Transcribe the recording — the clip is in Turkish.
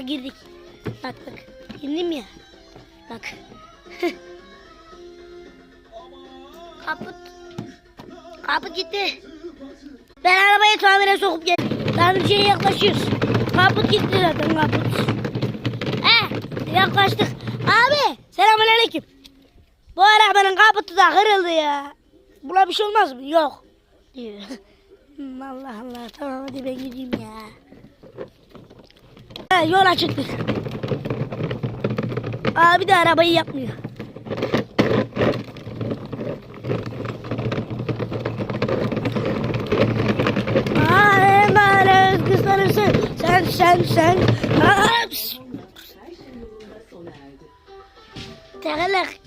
girdik. Bak bak. İndim ya. Bak. Kaput. Kaput gitti. Ben arabayı tamire sokup geldim. Tamirciye yaklaşıyoruz. Kaput gitti zaten kaput. He yaklaştık. Abi selamünaleyküm. Bu arabanın kaputu da kırıldı ya. Buna bir şey olmaz mı? Yok. Diyor. Allah Allah tamam hadi ben gideyim ya. He, yola çıktık. Abi de arabayı yapmıyor. Sen sen sen. Aa, pst. Tekerlek